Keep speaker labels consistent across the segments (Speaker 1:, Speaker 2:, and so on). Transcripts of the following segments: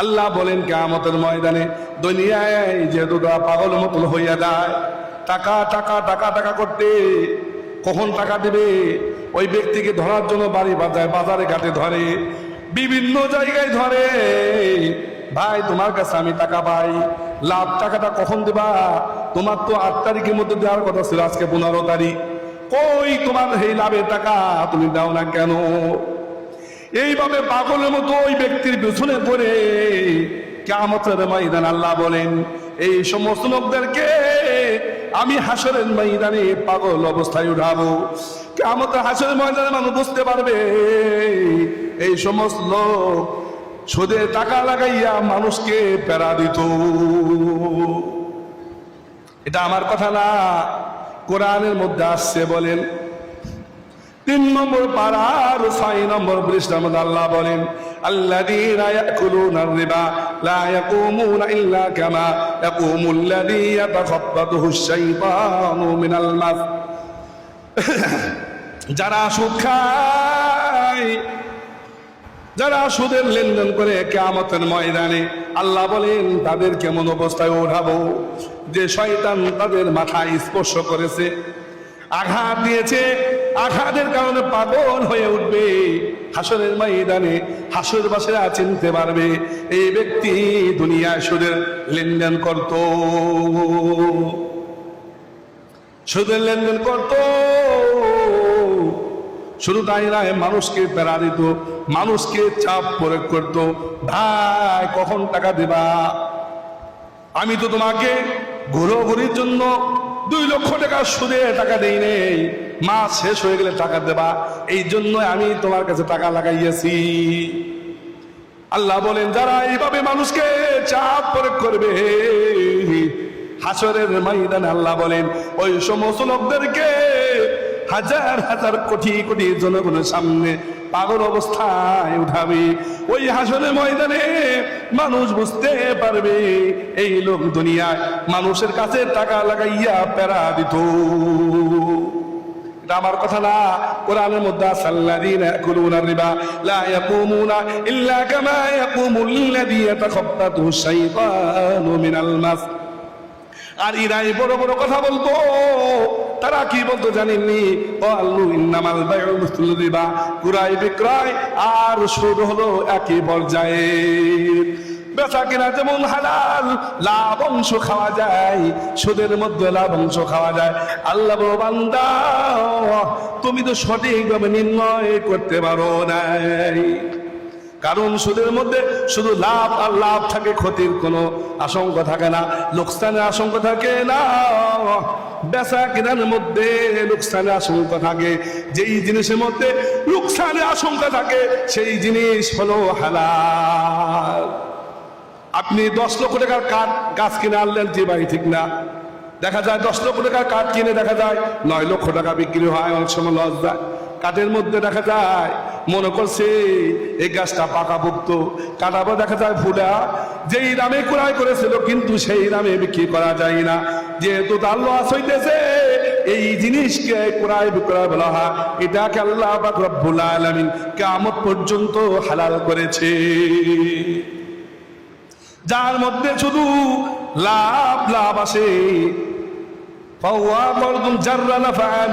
Speaker 1: আল্লাহ বলেন কেমতের ময়দানে দুনিয়ায় যে দুটা পাগল মতন হইয়া যায়, টাকা টাকা টাকা টাকা করতে কখন টাকা দেবে? ওই ব্যক্তিকে ধরার জন্য বাড়ি বাজায়, বাজারে ঘাটে ধরে, বিভিন্ন জায়গায় ধরে, ভাই, তোমার কাছে আমি টাকা পাই, লাভ টাকাটা কখন দেবা? তোমার তো আট তারিখের মধ্যে দেওয়ার কথা ছিল, আজকে পনেরো তারিখ। কই তোমার সেই লাভের টাকা? তুমি দাও না কেন? এইভাবে পাগলের মতো ওই ব্যক্তির পেছনে পড়ে কেমতের ময়দান আল্লাহ বলেন, এই সমস্ত লোকদেরকে আমি হাসরের ময়দানে পাগল অবস্থায় উঠাবো। কেমতের হাসরের ময়দানে মানুষ বুঝতে পারবে, এই সমস্ত লোক সুদে টাকা লাগাইয়া মানুষকে প্যারা দিত। এটা আমার কথা না, কোরআনের মধ্যে আসছে বলেন তিন নম্বর পাড়ার ছয় নম্বর পৃষ্ঠার মধ্যে আল্লাহ বলেন الذين يأكلون الربا لا يقومون إلا كما يقوم الذي يتخبطه الشيطان من المس যারা সুদ খায় যারা সুদের লেনদেন করে কেয়ামতের ময়দানে আল্লাহ বলেন তাদের কেমন অবস্থায় ওঠাবো যে শয়তান তাদের মাথায় স্পর্শ করেছে আঘাত দিয়েছে। আঘাতের কারণে পাগল হয়ে উঠবে। হাসরের ময়দানে হাসর বাসেরা চিনতে পারবে, এই ব্যক্তি দুনিয়ায় সুদের লেনদেন করত। সুদের লেনদেন করত। শুধু তাই নয়, মানুষকে প্যারা দিত মানুষকে চাপ প্রয়োগ করত। ভাই, কখন টাকা দেবা? আমি তো তোমাকে ঘোরাঘুরির জন্য দুই লক্ষ টাকা সুদে টাকা দেই নেই। মাস শেষ হয়ে গেলে টাকা দেবা। এই জন্য আমি তোমার কাছে টাকা লাগাইয়াছি। আল্লাহ বলেন, যারা এইভাবে মানুষকে চাপ প্রয়োগ করবে, হাসরের ময়দানে আল্লাহ বলেন, ওই সমস্ত লোকদেরকে হাজার হাজার কোটি কোটি জনগণের সামনে পাগল অবস্থায় উঠাবে। ওই হাসনের ময়দানে মানুষ বুঝতে পারবে, এই লোক দুনিয়ায় মানুষের কাছে টাকা লাগাইয়া প্যারা দিত। এটা আমার কথা না, কোরআনের মধ্যে সাল্লাযীনা ইয়াকুলুনা রিবা, লা ইয়াকুমুনা ইল্লা কামা ইয়াকুমুল্লাযী ইয়াতাখাব্বাতুহু শাইতানু মিনাল মাস। আর ইরাই বড় বড় কথা বলতো তারা কি বলতো জানেননি? ও আল্লু ইন্নামাল বায়ু মিসলু রিবা। কুরাই বিক্রয় আর সুদ হলো একই পর্যায়ে। বেচা কিনা যেমন হালাল, লাভ অংশ খাওয়া যায়, সুদের মধ্যে লাভ অংশ খাওয়া যায়। আল্লাহ বান্দা, তুমি তো সঠিকভাবে নির্ণয় করতে পারো নাই। কারণ সুদের মধ্যে শুধু লাভ আর লাভ থাকে, ক্ষতির কোনো আশঙ্কা থাকে না, লোকসানের আশঙ্কা থাকে না। বেচা কেনার মধ্যে লোকসানের আশঙ্কা থাকে, যেই জিনিসের মধ্যে লোকসানের আশঙ্কা থাকে, সেই জিনিস হলো হালাল। আপনি দশ লক্ষ টাকার কাঠ, গাছ কিনে আনলেন যে বাড়ি ঠিক না, দেখা যায় দশ লক্ষ টাকার কাঠ কিনে দেখা যায় নয় লক্ষ টাকা বিক্রি হয়, অনেক সময় লস যায়। কাঠের মধ্যে দেখা যায় মনে করছে, এই গাছটা পাকাভুক্ত, কাটাবো দেখা যায় ফুলা। যেই দামে ক্রয় করেছিল, কিন্তু সেই দামে বিক্রি করা যায় না। যেহেতু তার লস হইতেছে, এই জিনিসকে ক্রয় বিক্রয় বলা হয়। এটাকে আল্লাহ রব্বুল আলামিন কিয়ামত পর্যন্ত হালাল করেছে। যার মধ্যে শুধু লাভ লাভ আসে। জাররা নাফান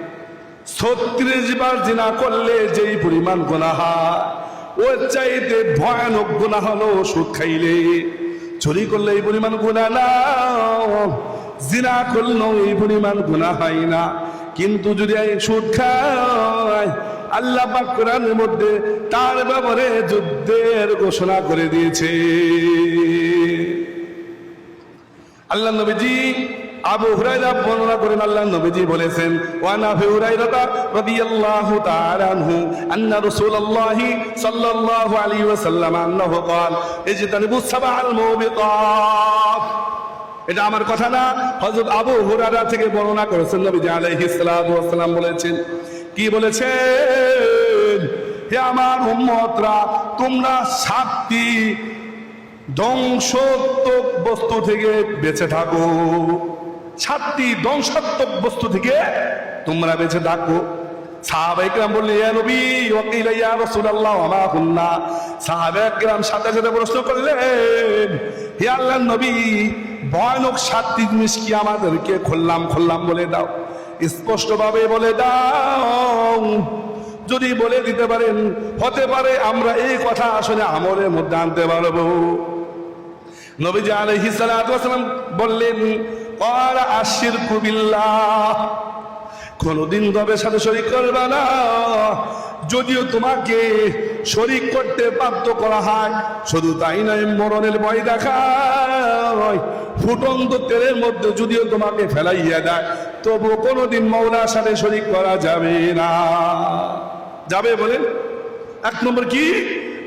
Speaker 1: ছত্রিশ বার জিনা করলে যেই পরিমাণ গোনা হয় ওর চাইতে ভয়ানক গোনা হলো সুদ খাইলে। চুরি করলে এই পরিমাণ গুণা না, জিনা করলেও এই পরিমাণ গুণা হয় না। কিন্তু যদি এই সুদ খায়, আল্লাহ পাক কোরআনের মধ্যে তার ব্যাপারে যুদ্ধের ঘোষণা করে দিয়েছে। আল্লাহ নবীজি আবু হুরাইরা বর্ণনা করেন আল্লাহ নবীজি বলেছেন ওয়ান আবু হুরাইরা রাদিয়াল্লাহু তাআলা আনহু আন্না রাসূলুল্লাহি সাল্লাল্লাহু আলাইহি ওয়াসাল্লাম আন্নাহু قال اجتنبوا السبع الموبقات এটা আমার কথা না হযরত আবু হুরায়রা থেকে বর্ণনা করেছেন নবীজি আলাইহিস সালাতু ওয়াসসালাম বলেছেন কি বলেছেন হে আমার উম্মতরা তোমরা সাতটি ধ্বংসাত্মক বস্তু থেকে বেঁচে থাকো সাতটি ধ্বংসাত্মক বস্তু থেকে তোমরা বেঁচে থাকো। সাহাবাইকরাম বললেন সাথে সাথে নবী, ভয়ানক সাতটি জিনিস কি আমাদেরকে খুললাম খুললাম বলে দাও। স্পষ্টভাবে বলে দাও। যদি বলে দিতে পারেন, হতে পারে আমরা এই কথা আসলে আমলের মধ্যে আনতে পারব। নবীজি আলাইহিস বললেন ক্বালা আশিরকু বিল্লাহ। কোনদিন রবের সাথে শরীক করবে না। যদিও তোমাকে শরিক করতে বাধ্য করা হয়, শুধু তাই নয়, মরণের ভয় দেখায়। ফুটন্ত তেলের মধ্যে যদিও তোমাকে ফেলাইয়া দেয় তবু কোনোদিন মৌলার সাথে শরিক করা যাবে না। যাবে বলেন? এক নম্বর কি?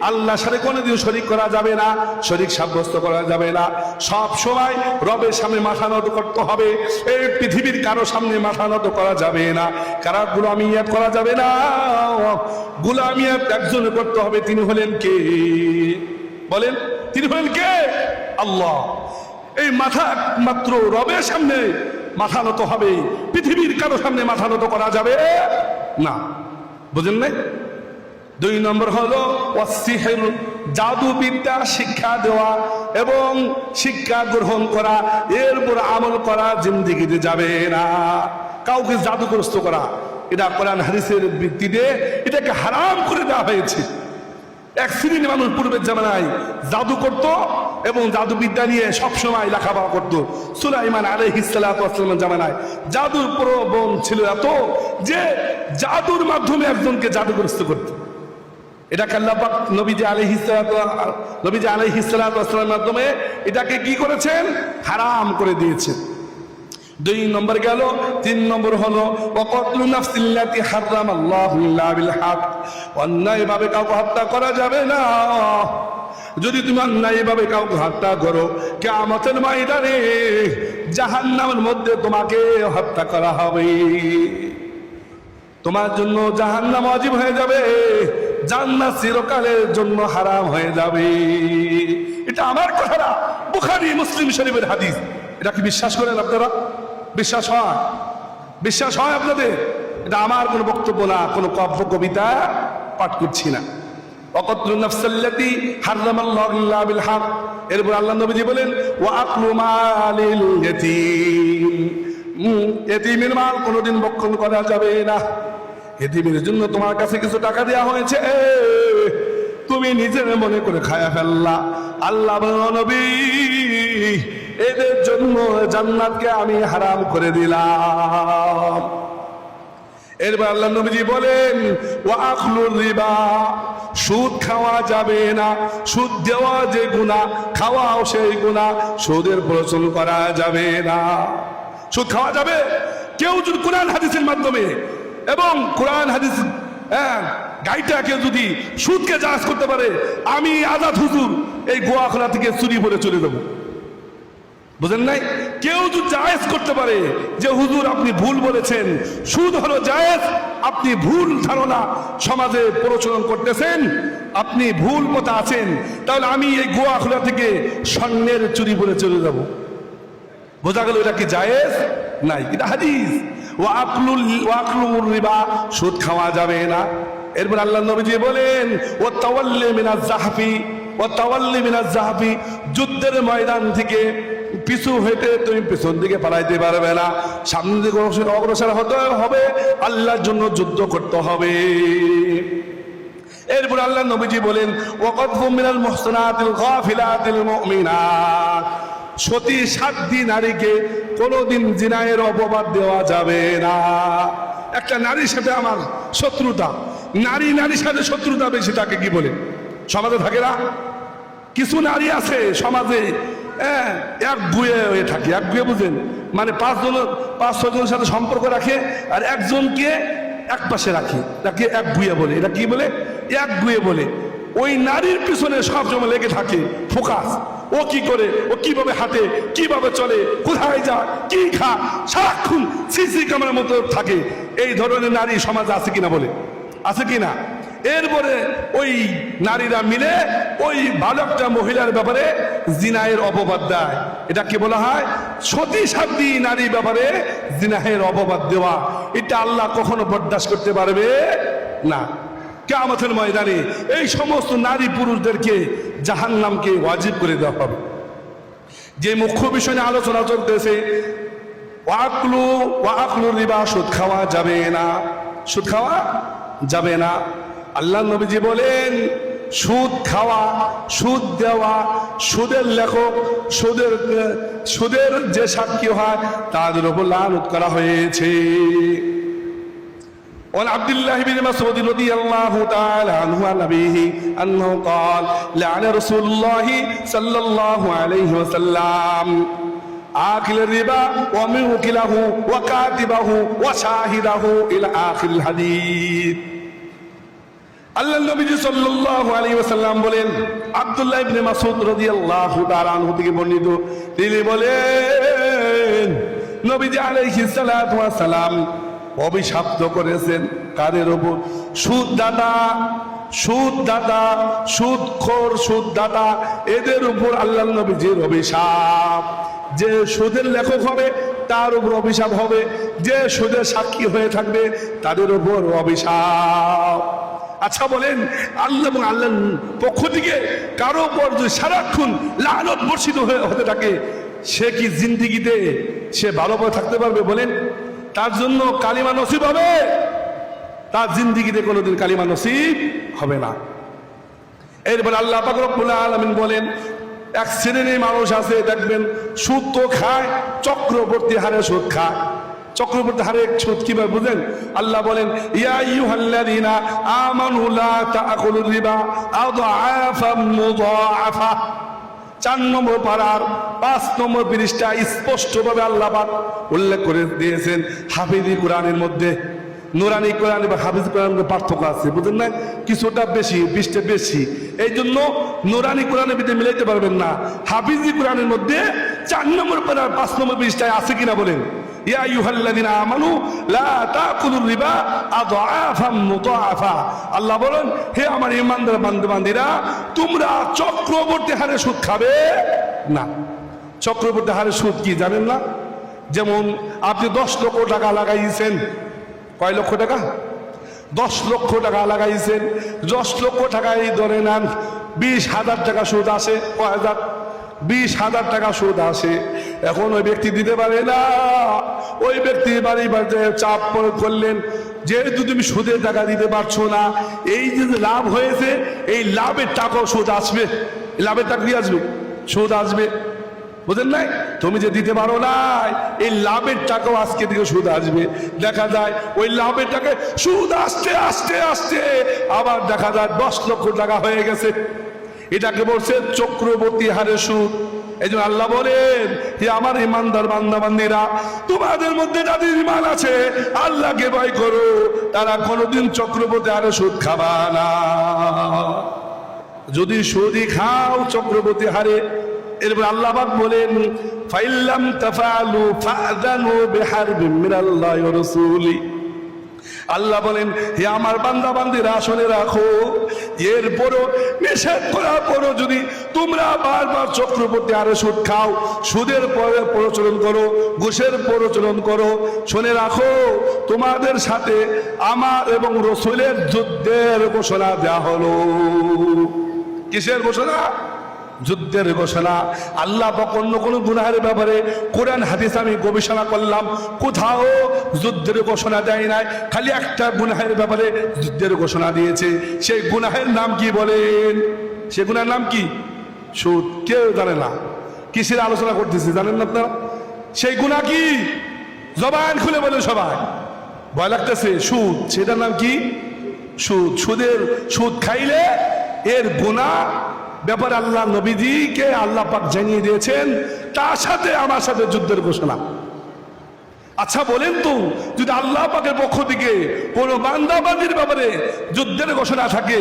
Speaker 1: আল্লাহর সাথে কোনোদিন শরিক করা যাবে না, শরিক সাব্যস্ত করা যাবে না। সব সময় রবের সামনে মাথা নত করতে হবে, এই পৃথিবীর কারও সামনে মাথা নত করা যাবে না। কারা গুলামিয়াত করা যাবে না। গুলামিয়াত একজনে করতে হবে, তিনি হলেন কে? বলেন, তিনি হলেন কে? আল্লাহ। এই মাথা মাত্র রবের সামনে মাথা নত হবে, পৃথিবীর কারও সামনে মাথা নত করা যাবে না। বুঝেন নাই? দুই নম্বর হলো অসিহের জাদুবিদ্যা শিক্ষা দেওয়া এবং শিক্ষা গ্রহণ করা। এরপর আমল করা জিন্দিগিতে যাবে না। কাউকে জাদুগ্রস্ত করা, এটা কোরআন হাদিসের ভিত্তিতে এটাকে হারাম করে দেওয়া হয়েছে। এক শ্রেণির মানুষ পূর্বের জামানায় জাদু করত এবং জাদুবিদ্যা নিয়ে সবসময় লেখাপড়া করতো। সুলাইমান আলহিসাল্লামের জামানায় জাদুর প্রবণ ছিল এত যে জাদুর মাধ্যমে একজনকে জাদুগ্রস্ত করতো। এটাকে আল্লাহ পাক নবীজি আলাইহিস নবীজি আলাইহিস সালামের মাধ্যমে এটাকে কি করেছেন? হারাম করে দিয়েছেন। দুই নম্বর গেল, তিন নম্বর হলো অন্যায় ভাবে কাউকে হত্যা করা যাবে না। যদি তুমি অন্যায় ভাবে কাউকে হত্যা করো কে কিয়ামতের ময়দানে জাহান্নামের মধ্যে তোমাকে হত্যা করা হবে। তোমার জন্য জাহান্নাম অজীব হয়ে যাবে। জান্নাত চিরকালের জন্য হারাম হয়ে যাবে। এটা আমার কথা না, বুখারি, মুসলিম শরীফের হাদিস। এটা কি বিশ্বাস করেন আপনারা? বিশ্বাস হয়? বিশ্বাস হয় আপনাদের? এটা আমার কোনো বক্তব্য না, কোনো কাব্য কবিতা পাঠ করছি না। হক। এরপর কোনোদিন বক্ষণ করা যাবে না। এতিমের জন্য তোমার কাছে কিছু টাকা দেওয়া হয়েছে। তুমি নিজের মনে করে খায়া ফেললা। আল্লাহ নবী, এদের জন্য জান্নাতকে আমি হারাম করে দিলাম। এরপর আল্লাহ নবীজি বলেন, ওয়া আখলুর রিবা, সুদ খাওয়া যাবে না, সুদ দেওয়া যে গুণা খাওয়াও সেই গুণা সুদের প্রচলন করা যাবে না। সুদ খাওয়া যাবে? কেউ যদি কোরআন, হাদিসের মাধ্যমে এবং কোরআন, হাদিস হ্যাঁ গাইটাকে যদি সুদকে জাহাজ করতে পারে, আমি আজাদ হুজুর, এই গোয়াখলা থেকে চুরি করে চলে যাব। বুঝেন নাই? কেউ যদি জায়েজ করতে পারে যে, হুজুর, আপনি ভুল বলেছেন, সুদ হলো জায়েজ, আপনি ভুল ধারণা সমাজে প্রচলন করতেছেন, আপনি ভুল মতো আছেন, তাহলে আমি এই গোয়া খোলা থেকে স্বর্ণের চুরি করে চলে যাব। বোঝা গেল এটা কি জায়েজ? নাই। এটা হাদিস। সুদ খাওয়া যাবে না। এরপর আল্লাহ নবীজি বলেন ও তাওয়াল্লি মিনাজ জাহাফি ও তাওয়াল্লি মিনাজ জাহাফি, যুদ্ধের ময়দান থেকে পিছু হেঁটে তুমি পিছন দিকে পালাইতে পারবে না। সামনের দিকে অগ্রসর- হতে হবে, আল্লাহর জন্য যুদ্ধ করতে হবে। এরপর আল্লাহ নবীজি বলেন ওয়াকাদফু মিনাল মুহসানাতিল গাফিলাতিল মুমিনাত। সতী সাধ্যী নারীকে কোনোদিন জিনায়ের অপবাদ দেওয়া যাবে না। একটা নারীর সাথে আমার শত্রুতা। নারী, নারীর সাথে শত্রুতা বেশি, তাকে কি বলে? সমাজে থাকে না? কিছু নারী আছে সমাজে এক গুয়ে হয়ে থাকে। এক গুয়ে বুঝেন মানে পাঁচজন পাঁচ ছজনের সাথে সম্পর্ক রাখে আর একজনকে এক পাশে রাখে। তাকে এক গুয়ে বলে। এটা কি বলে? এক গুয়ে বলে। ওই নারীর পিছনে সব সময় লেগে থাকে, ফোকাস। ও কি করে? ও কীভাবে হাঁটে? কীভাবে চলে? কোথায় যায়? কি খা? সারাক্ষণ সিসি ক্যামেরার মতো থাকে। এই ধরনের নারী সমাজে আছে কিনা বলে? আছে কিনা? এরপরে ওই নারীরা মিলে ওই বালকটা মহিলার ব্যাপারে জিনায়ের অপবাদ দেয়। এটা কি বলা হয় সতী সাধ্যী নারী ব্যাপারে জিনাহের অপবাদ দেওয়া। এটা আল্লাহ কখনো বরদাস্ত করতে পারবে না। কেমতের ময়দানে এই সমস্ত নারী পুরুষদেরকে জাহান নামকে ওয়াজিব করে দেওয়া হবে। যে মুখ্য বিষয় নিয়ে আলোচনা চলতেছে, ওয়াকলু ওয়াকলু রিবা, সুদ খাওয়া যাবে না। সুদ খাওয়া যাবে না। আল্লাহ নবীজি বলেন, সুদ খাওয়া, সুদ দেওয়া, সুদের লেখক, সুদের সুদের যে সাক্ষী হয়, তাদের উপর লানত করা হয়েছে। وعن عبد الله بن مسعود رضي الله تعالى عنه عن أبيه أنه قال لعن رسول الله صلى الله عليه وسلم آكل الربا وموكله وكاتبه وشاهده إلى آخر الحديث আল্লাহ নবীজি সাল্লাল্লাহু আলাইহি ওয়াসাল্লাম বলেন আব্দুল্লাহ ইবনে মাসউদ রাদিয়াল্লাহু তাআলা আনহু থেকে বর্ণিত তিনি বলেন নবীজি আলাইহিস সালাতু ওয়াস সালাম অভিশপ্ত করেছেন কাদের ওপর? সুদ দাতা সুদ দাতা সুদখোর সুদ দাতা এদের উপর আল্লাহ নবীজির অভিশাপ। যে সুদের লেখক হবে, তার উপর অভিশাপ হবে। যে সুদের সাক্ষী হয়ে থাকবে, তাদের উপর অভিশাপ। আচ্ছা বলেন, আল্লাহ এবং আল্লাহর পক্ষ থেকে কারও উপর যদি সারাক্ষণ লালত বর্ষিত হয়ে হতে থাকে, সে কি জিন্দিগিতে সে ভালোভাবে থাকতে পারবে বলেন? তার জন্য কালিমা নসিব হবে। তার জিন্দিগিতে কোনোদিন কালিমা নসিব হবে না। এরপর আল্লাহ পাক রব্বুল আলামিন বলেন, এক শ্রেণির মানুষ আছে, দেখবেন সুদ তো খায়, চক্রবর্তী হারে সুদ খায়। চক্রবর্তী হারে সুদ কীভাবে বুঝেন? আল্লাহ বলেন, ইয়া আইয়ুহাল্লাযীনা আমানু লা তাআকুলুর রিবা আযআফাম মুযাআফা চার নম্বর পাড়ার, পাঁচ নম্বর পৃষ্ঠা স্পষ্টভাবে ভাবে আল্লাহাদ উল্লেখ করে দিয়েছেন, হাফিজি কোরআনের মধ্যে, নুরানি কোরআন বা হাফিজ কোরআনের পার্থক্য আছে বুঝলেন না কিছুটা বেশি, বিশটা বেশি। এই জন্য নুরানি কোরআনের ভিতরে মিলাইতে পারবেন না। হাফিজি কোরআনের মধ্যে চার নম্বর পাড়ার পাঁচ নম্বর পৃষ্ঠায় আছে কিনা বলেন। ইয়া আইয়ুহাল্লাযীনা আমানু, লা তাকুলুর রিবা আযআফাম মুযাআফা আল্লাহ বলেন, হে আমার ঈমানদার বান্দা বান্দীরা তোমরা চক্রবর্তী হারে সুদ খাবে না। চক্রবর্তী হারে সুদ কি জানেন না? যেমন আপনি দশ লক্ষ টাকা লাগাইছেন, কয় লক্ষ টাকা? দশ লক্ষ টাকা লাগাইছেন, দশ লক্ষ টাকায় ধরে নেন, বিশ হাজার টাকা সুদ আসে, কয় হাজার? বিশ হাজার টাকা সুদ আসে। এখন ওই ব্যক্তি দিতে পারে না। ওই ব্যক্তি বাড়ি বাড়িতে চাপ প্রয়োগ করলেন। যেহেতু তুমি সুদের টাকা দিতে পারছ না, এই যে লাভ হয়েছে, এই লাভের টাকাও সুদ আসবে। লাভের টাকা দিয়ে আসবে? সুদ আসবে। বুঝলেন নাই? তুমি যে দিতে পারো না এই লাভের টাকাও আজকে থেকে সুদ আসবে। দেখা যায়, ওই লাভের টাকা সুদ আসতে আসতে আসতে আবার দেখা যায় দশ লক্ষ টাকা হয়ে গেছে। এটাকে বলছে চক্রবর্তী হারে সুদ। এই জন্য আল্লাহ বলেন যে আমার ইমানদার বান্দা বান্দিরা তোমাদের মধ্যে যাদের ইমান আছে, আল্লাহকে ভয় করো, তারা কোনোদিন চক্রবর্তী হারে সুদ খাবা না। যদি সুদি খাও চক্রবর্তী হারে, এরপর আল্লাহ পাক বলেন, ফাইল্লাম তাফালু ফাযানু বিহারবিন মিনাল্লাহি ওয়া রাসূলি। আল্লাহ বলেন, হে আমার বান্দা বান্দিরা শুনে রাখো, এরপরও নিষেধ করার পরও যদি তোমরা বারবার চক্রবর্তী আরে সুদ খাও, সুদের পরে প্রচলন করো, ঘুষের প্রচলন করো, শুনে রাখো, তোমাদের সাথে আমার এবং রসুলের যুদ্ধের ঘোষণা দেওয়া হলো। কিসের ঘোষণা? যুদ্ধের ঘোষণা। আল্লাহ বা অন্য কোনো গুনাহের ব্যাপারে কোরআন, হাদিস আমি গবেষণা করলাম। কোথাও যুদ্ধের ঘোষণা দেয় নাই, খালি একটা গুনাহের ব্যাপারে যুদ্ধের ঘোষণা দিয়েছে। সেই গুনাহের নাম কি বলেন? সে গুনাহের নাম কি? সুদ। কেউ জানে না। কিসের আলোচনা করতেছে জানেন না আপনারা? সেই গুণা কি? জবান খুলে বলে সবাই। ভয় লাগতেছে, সুদ। সেটার নাম কি? সুদ। সুদের, সুদ খাইলে এর গুণা ব্যাপারে আল্লাহ নবীজিকে আল্লাহ পাক জানিয়ে দিয়েছেন, তার সাথে আমার সাথে যুদ্ধের ঘোষণা। আচ্ছা বলেন তো, যদি আল্লাহ পাকের পক্ষ থেকে কোন বান্দাবাদির ব্যাপারে যুদ্ধের ঘোষণা থাকে,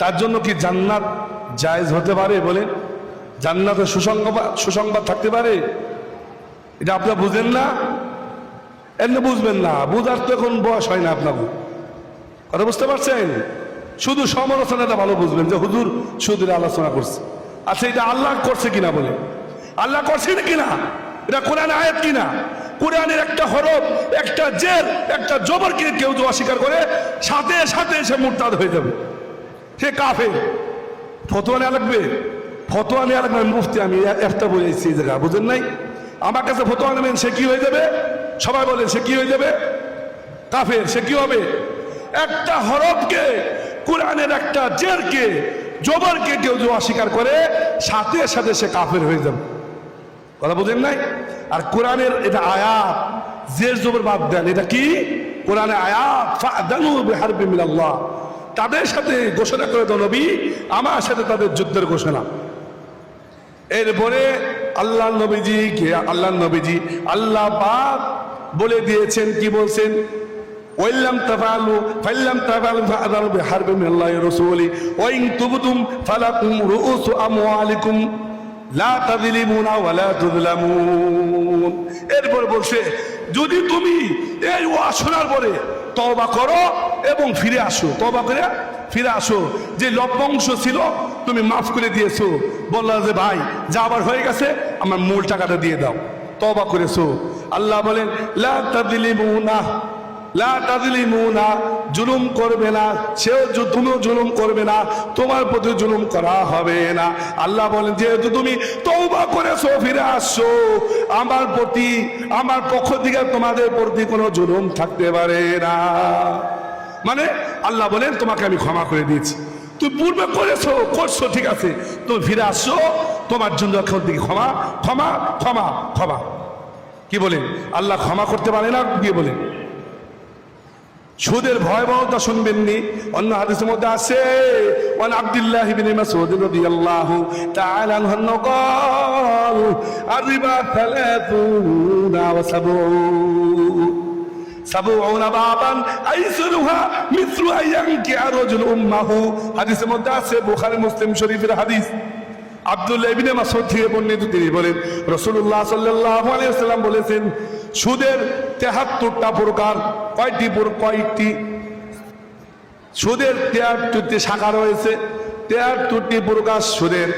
Speaker 1: তার জন্য কি জান্নাত জায়েজ হতে পারে বলেন? জান্নাতের সুসংবাদ সুসংবাদ থাকতে পারে? এটা আপনারা বুঝেন না? এমনি বুঝবেন না, বুঝার তো এখন বয়স হয় না আপনাকে কথা বুঝতে পারছেন? শুধু সমালোচনাটা ভালো বুঝবেন যে হুজুর শুধু আলোচনা করছে। আচ্ছা এটা আল্লাহ করছে কিনা বলে? আল্লাহ করছে কিনা? এটা কোরআন আয়াত কিনা? কোরআনের একটা হরফ, একটা জের একটা জবরকে কেউ যদি অস্বীকার করে, সাথে সাথে সে মুরতাদ হয়ে যাবে। সে কাফে ফতোয়া নেওয়া লাগবে? ফতোয়া নেওয়া লাগবে। মুফতি, আমি একটা বলেছি এই জায়গা বুঝেন নাই? আমার কাছে ফতোয়া নেবেন, সে কি হয়ে যাবে? সবাই বলেন, সে কি হয়ে যাবে? কাফের, সে কি হবে? একটা হরফকে কোরআনের একটা জেরকে, জবরকে কেউ যদি অস্বীকার করে, সাথে সাথে সে কাফের হয়ে যাবে। কথা বুঝেন নাই? আর কোরআনের এটা আয়াত, জের জবর বাদ দেন। এটা কি? কোরআনে আয়াত তাদের সাথে ঘোষণা করে দাও নবী, আমার সাথে তাদের যুদ্ধের ঘোষণা। এরপরে আল্লাহ নবীজি কে আল্লাহ নবীজি আল্লাহ পাক বলে দিয়েছেন, কি বলছেন? ওয়াইল্লাম তাফালু ফাইল্লাম তাফালু ফাআযানু বিহারবি মিনাল্লাহি রাসূলি ওয়া ইন তুবতুম ফালাকুম রুউসু আমওয়ালিকুম লা তাযলিমুনা ওয়া লা তুযলামুন এরপর বলছে, যদি তুমি এই ওয়াজ শোনার পরে তওবা করো এবং ফিরে আসো, তওবা করে ফিরে আসো। যে লভ্যাংশ ছিল, তুমি মাফ করে দিয়েছ। বললা যে ভাই, যা আবার হয়ে গেছে, আমার মূল টাকাটা দিয়ে দাও। তবা করেছ। আল্লাহ বলেন, লা তাযলিমুনা লা তাযলিমুনা, জুলুম করবে না। সেও তুমিও জুলুম করবে না। তোমার প্রতি জুলুম করা হবে না। আল্লাহ বলেন, যেহেতু তুমি তওবা করেছ, ফিরে আসছো, আমার প্রতি, আমার পক্ষ থেকে তোমাদের প্রতি কোনো জুলুম থাকতে পারে না। মানে আল্লাহ বলেন, তোমাকে আমি ক্ষমা করে দিয়েছি। তুমি পূর্বে করেছ, করছ, ঠিক আছে। তুমি ফিরে আসছো, তোমার জন্য এখন থেকে ক্ষমা ক্ষমা ক্ষমা ক্ষমা। কি বলেন আল্লাহ ক্ষমা করতে পারে না? কি বলেন সুদের ভয়াবহতা শুনবেননি অন্য হাদিসের মধ্যে আছে ওয়ান আব্দুল্লাহ ইবনে মাসউদ রাদিয়াল্লাহু তাআলা আনহু قال الربا ثلاثون وسبعون سبعون بابا أيسرها مثل أن ينكح رجل أمه হাদিসের মধ্যে আছে বুখারী মুসলিম শরীফের হাদিস আব্দুল্লাহ ইবনে মাসউদ থেকে বর্ণিত তিনি বলেন রাসূলুল্লাহ সাল্লাল্লাহু আলাইহি ওয়াসাল্লাম বলেছেন সুদের 73টা প্রকার কয়টি কয়টি? সুদের 73টি শাখা রয়েছে। 73টি প্রকার সুদের।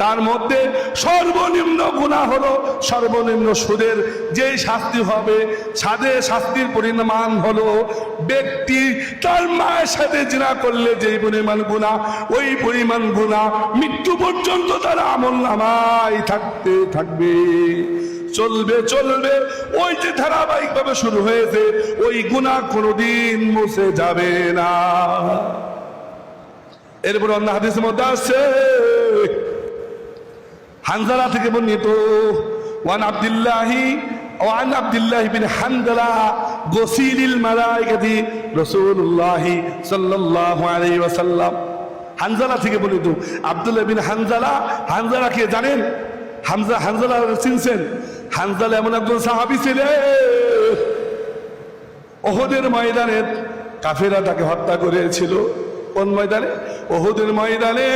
Speaker 1: তার মধ্যে সর্বনিম্ন গুণা হলো সর্বনিম্ন সুদের। যে শাস্তি হবে, সাদে শাস্তির পরিমাণ হলো ব্যক্তি তার মায়ের সাথে জিনা করলে যে পরিমাণ গুণা ওই পরিমাণ গুণা মৃত্যু পর্যন্ত তার আমল নামাই থাকতে থাকবে। চলবে চলবে। ওই যে ধারাবাহিক ভাবে শুরু হয়েছে, ওই গুণা কোনোদিন মুছে যাবে না। এরপর অন্য হাদিসের মধ্যে আছে হানজালা থেকে বর্ণিত, ওয়ান আব্দুল্লাহি, ওয়ান আব্দুল্লাহ বিন হানজালা গসিলিল মালাইকাতি রাসূলুল্লাহি সাল্লাল্লাহু আলাইহি ওয়াসাল্লাম। হানজালা থেকে বর্ণিত, আব্দুল্লাহ বিন হানজালা হানজালা কে জানেন? হামজা, হানজালা চিনছেন? হানজালা এমন একজন সাহাবি ছিলেন, ওহদের ময়দানে কাফেরা তাকে হত্যা করেছিল। কোন ময়দানে? ওহদের ময়দানে।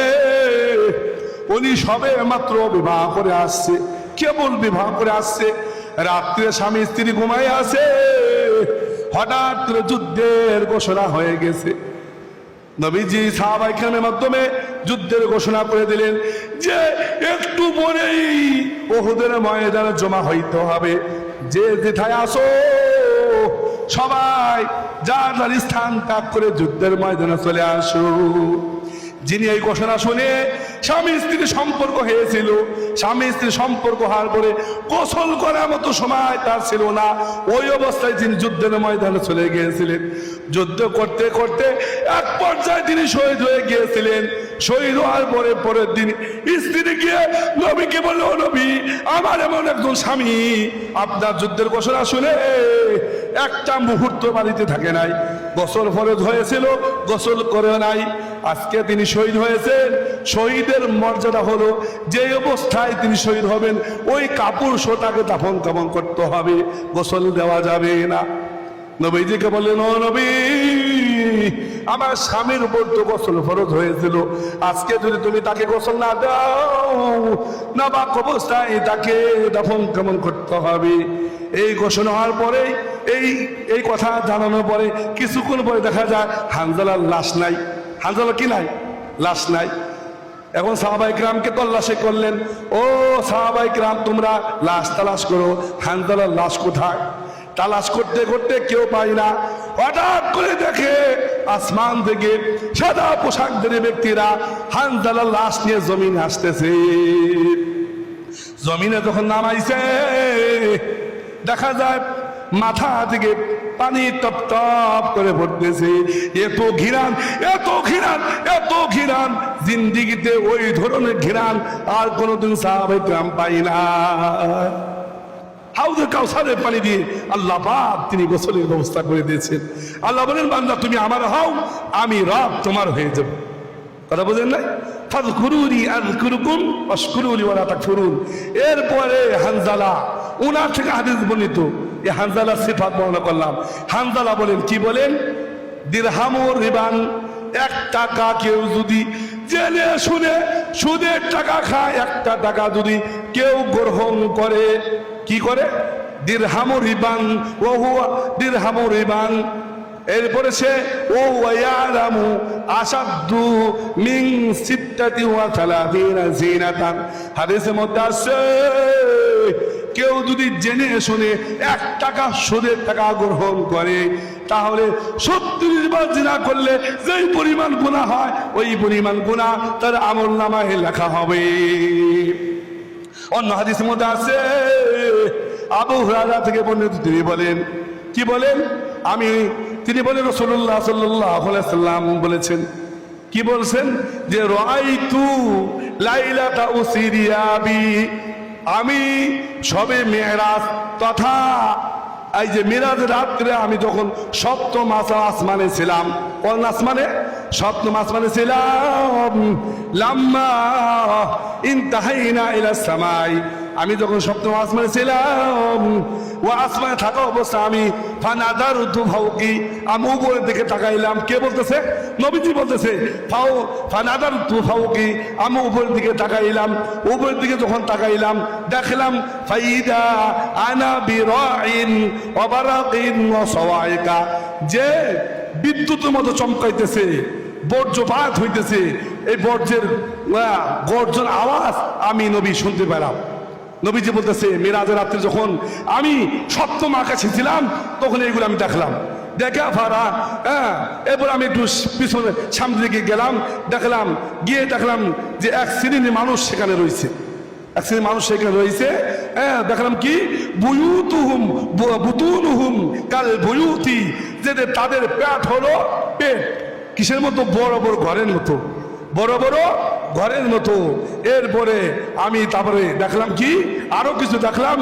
Speaker 1: উনি সবে মাত্র বিবাহ করে আসছে। কেবল বিবাহ করে আসছে। রাত্রে স্বামী স্ত্রী ঘুমায় আছে। হঠাৎ যুদ্ধের ঘোষণা হয়ে গেছে। নবীজি সাহাবাই খানের মাধ্যমে যুদ্ধের ঘোষণা করে দিলেন যে একটু পরেই ওহুদের ময়দানে জমা হইতে হবে। যে যেথায় আসো, সবাই যার যার স্থান ত্যাগ করে যুদ্ধের ময়দানে চলে আসো যিনি এই ঘোষণা শুনে স্বামী স্ত্রীর সম্পর্ক হয়েছিল, স্বামী স্ত্রীর সম্পর্ক হওয়ার পরে গোসল করার মতো সময় তার ছিল না। ওই অবস্থায় তিনি যুদ্ধের ময়দানে চলে গিয়েছিলেন। যুদ্ধ করতে করতে এক পর্যায়ে তিনি শহীদ হয়ে গিয়েছিলেন। শহীদ হওয়ার পরে পরের দিন স্ত্রী গিয়ে, নবীকে বলল "ও নবী, আমার এমন একজন স্বামী। আপনার যুদ্ধের ঘোষণা শুনে একটা মুহূর্ত বাড়িতে থাকে নাই। গোসল ফরজ হয়েছিল, গোসল করে নাই। আজকে তিনি শহীদ হয়েছেন। শহীদের মর্যাদা হলো, যে অবস্থায় তিনি শহীদ হবেন, ওই কাপড় সোটাকে দাফন কামন করতে হবে। গোসল দেওয়া যাবে না। নবীজিকে বললেন, ও নবী আমার স্বামীর উপর তো গোসল ফরজ হয়েছিল। আজকে যদি তুমি তাকে গোসল না দাও না বা অবস্থায় তাকে দাফন কেমন করতে হবে? এই ঘোষণা হওয়ার পরে, এই এই কথা জানানোর পরে কিছুক্ষণ পরে দেখা যায় হানজালার লাশ নাই। হানজালা কি নাই? লাশ নাই। এখন সাহাবাই গ্রামকে তল্লাশি করলেন। ও সাহাবাই গ্রাম তোমরা লাশ তালাশ করো। হানজালার লাশ কোথায়? তালাশ করতে করতে কেউ পাই না। হঠাৎ করে দেখে আসমান থেকে সাদা পোশাক ধরে ব্যক্তিরা হানজালার লাশ নিয়ে জমিন আসতেছে। জমিনে যখন নামাইছে, দেখা যায় মাথা থেকে পানি টপ টপ করে পড়তেছে এত ঘিরান এত ঘিরান এত ঘিরান, জিন্দিগিতে ওই ধরনের ঘিরান আর কোনোদিন গ্রাম পাই না হাউদে কাউসারের পানি দিয়ে আল্লাহ পাক তিনি গোসলের ব্যবস্থা করে দিয়েছেন। আল্লাহ বলেন, বান্দা, তুমি আমার হও, আমি রব তোমার হয়ে যাব। কথা বোঝেন নাই? ফাজকুরুনি আযকুরুকুম ওয়াশকুরুলি ওয়ালা তাকফুরুন। এরপরে হানজালা, উনার থেকে হাদিস বর্ণিত। এই হানজালা সিফাত বর্ণনা করলাম। হানজালা বলেন, কি বলেন? দিরহামুর রিবান, এক টাকা কেউ যদি জেনে শুনে, সুদের টাকা খায়, একটা টাকা যদি কেউ গ্রহণ করে। কি করে? দিরহামু রিবান ও হুয়া দিরহামু রিবান। এরপরে সে, ও ওয়ালামু আসাদু মিন সিত্তাতি ওয়া সালাতিনা জিনাতান হাদিসের মধ্যে আছে কেউ যদি জেনে শুনে এক টাকা সুদের টাকা গ্রহণ করে, তাহলে সত্তর বার জিনা করলে যেই পরিমাণ গুণা হয়, ওই পরিমাণ গুণা তার আমল নামায় লেখা হবে। অন্য হাদিসের মধ্যে আছে। আবু হাজা থেকে বর্ণিত তিনি বলেন, কি বলেন? আমি, তিনি বলেন রসুল্লাহ সাল্লাহ সাল্লাম বলেছেন, কি বলছেন? যে রাইতু লাইলাতা উসিরিয়াবি, আমি সবে মেয়েরাজ তথা এই যে মিরাজ রাত্রে আমি যখন সপ্তম আসা আসমানে ছিলাম, কোন আসমানে? সপ্তম আসমানে ছিলাম। লাম্মা ইনতাহাইনা ইলা সামাই। আমি যখন সপ্তম আসমানে ছিলাম ও আসমানে থাকা অবস্থা আমি ফানাদার উদ্ধু ভাউকি আমি উপরের দিকে তাকাইলাম। কে বলতেছে? নবীজি বলতেছে ফাও ফানাদার উদ্ধু ভাউকি আমি উপরের দিকে তাকাইলাম। উপরের দিকে যখন তাকাইলাম, দেখলাম, ফাইদা আনা বিরাইন অবারাকিন সওয়াইকা। যে বিদ্যুতের মতো চমকাইতেছে, বর্জ্যপাত হইতেছে, এই বর্জ্যের গর্জন আওয়াজ আমি নবী শুনতে পেলাম। নবীজি বলতেছে, মেরাজের রাত্রে যখন আমি সপ্তম আকাশে ছিলাম, তখন এইগুলো আমি দেখলাম। দেখা ভাড়া হ্যাঁ এরপর আমি একটু পিছনে সামনে দিকে গেলাম, দেখলাম, গিয়ে দেখলাম যে এক শ্রেণির মানুষ সেখানে রয়েছে। এক শ্রেণির মানুষ সেখানে রয়েছে হ্যাঁ দেখলাম কি? বুয়ুতুহুম বুতুনুহুম কাল বুয়ুতি যে তাদের পেট হলো পেট। কিসের মতো? বড় বড় ঘরের মতো। বড় বড় ঘরের মতো। এরপরে আমি তারপরে দেখলাম কি? আরও কিছু দেখলাম।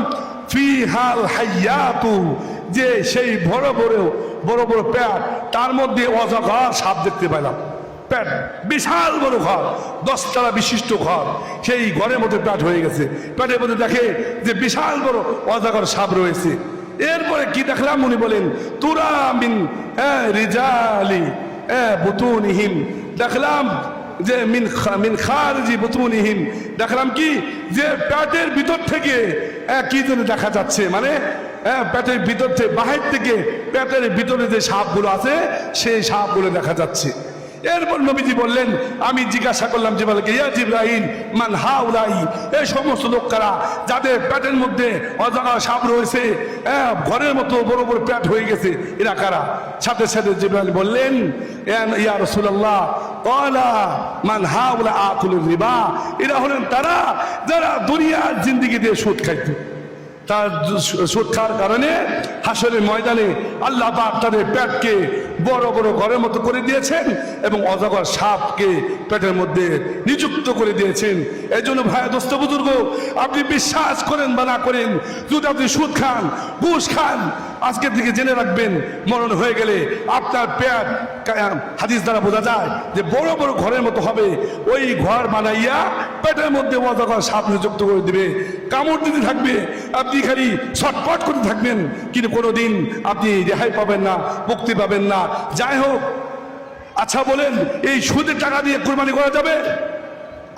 Speaker 1: ফি হাল হাইয়াতু, যে সেই বড় বড় বড় বড় প্যাট, তার মধ্যে অজগর সাপ দেখতে পেলাম প্যাট, বিশাল বড় ঘর, দশতলা বিশিষ্ট ঘর। সেই ঘরের মধ্যে প্যাট হয়ে গেছে। প্যাটের মধ্যে দেখে যে বিশাল বড় অজাগর সাপ রয়েছে। এরপরে কি দেখলাম? উনি বলেন, তুরা মিন রিজালি বুতুনিহিম। দেখলাম যে মিন মিন খারজি বুতুনিহিম। দেখলাম কি? যে প্যাটের ভিতর থেকে কি যেন দেখা যাচ্ছে? মানে প্যাটের ভিতর থেকে বাহির থেকে প্যাটের ভিতরে যে সাপগুলো আছে, সেই সাপগুলো দেখা যাচ্ছে। এরপর নবীজি বললেন, আমি জিজ্ঞাসা করলাম জিবালকে ইয়া জিব্রাহিম মান হাউলাই? এই সমস্ত লোকেরা যাদের প্যাটের মধ্যে অজানা সাপ রয়েছে ঘরের মতো বড় বড় প্যাট হয়ে গেছে, এরা কারা? সাথে সাথে জিব্রাহিম বললেন "ইয়া- রসুল্লাহ কলা মান হাউলা আকুল রিবা। এরা হলেন তারা যারা দুনিয়ার জিন্দিগিতে সুদ খাইতো। তার সুদ খাওয়ার কারণে হাসরের ময়দানে আল্লাহ পাক তাদের পেটকে বড় বড় ঘরের মতো করে দিয়েছেন এবং অজগর সাপকে পেটের মধ্যে নিযুক্ত করে দিয়েছেন। এই জন্য ভাই, দোস্ত বুজুর্গ, আপনি বিশ্বাস করেন বা না করেন, যদি আপনি সুদ খান, ঘুষ খান, আজকের দিকে জেনে রাখবেন, মরণ হয়ে গেলে আপনার পেট হাদিস দ্বারা বোঝা যায় যে বড় বড় ঘরের মতো হবে। ওই ঘর বানাইয়া পেটের মধ্যে অজগর সাপ নিযুক্ত করে দিবে। কামড় দিতে থাকবে, আপনি খালি ছটপট করতে থাকবেন, কিন্তু কোনোদিন আপনি রেহাই পাবেন না, মুক্তি পাবেন না। যাই হোক আচ্ছা বলেন, এই সুদের টাকা দিয়ে কোরবানি করা যাবে?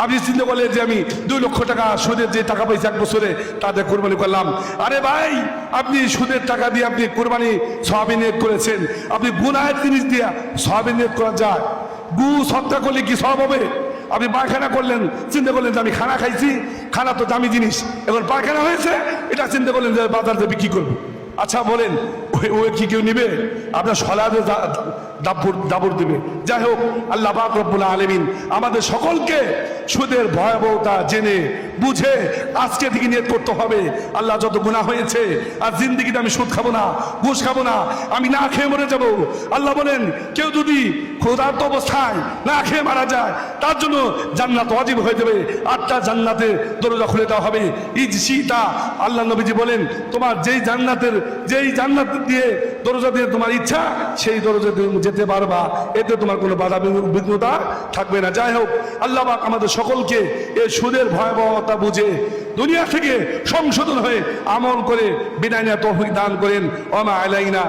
Speaker 1: আপনি চিন্তা করলেন যে আমি দুই লক্ষ টাকা সুদের যে টাকা পয়সা এক বছরে তাদের কোরবানি করলাম। আরে ভাই, আপনি সুদের টাকা দিয়ে আপনি কোরবানি নিয়োগ করেছেন। আপনি গুনায়ের জিনিস দিয়ে নিয়োগ করা যায়। গু সত্তা করলে কি সব হবে? আপনি পায়খানা করলেন, চিন্তা করলেন যে আমি খানা খাইছি, খানা তো দামি জিনিস। এখন পায়খানা হয়েছে, এটা চিন্তা করলেন যে বাজার বিক্রি করব। আচ্ছা বলেন ওই কি কেউ নিবে? আপনার সলাদে দাবর দাবর দিবে। যাই হোক, আল্লাহ পাক রব্বুল আলমিন আমাদের সকলকে সুদের ভয়াবহতা জেনে বুঝে আজকে থেকে নিয়ত করতে হবে। আল্লাহ যত গুণা হয়েছে, আর জিন্দিগিতে আমি সুদ খাব না, ঘুষ খাব না, আমি না খেয়ে মরে যাব। আল্লাহ বলেন, কেউ যদি ক্ষুধার্ত অবস্থায় না খেয়ে মারা যায়, তার জন্য জান্নাত অজীব হয়ে যাবে। আটটা জান্নাতে দরজা খুলে দেওয়া হবে। ইজ সীতা আল্লাহ নবীজি বলেন, তোমার যেই জান্নাতের, যেই জান্নাত দিয়ে দরজা দিয়ে তোমার ইচ্ছা, সেই দরজা দিয়ে যেতে পারবা। এতে তোমার কোনো বাধা বিঘ্নতা থাকবে না। যাই হোক, আল্লাহ আমাদের সকলকে এই সুদের ভয়াবহতা বুঝে দুনিয়া থেকে সংশোধন হয়ে আমল করে নেওয়া তৌফিক দান করেন। অমা আলাইনা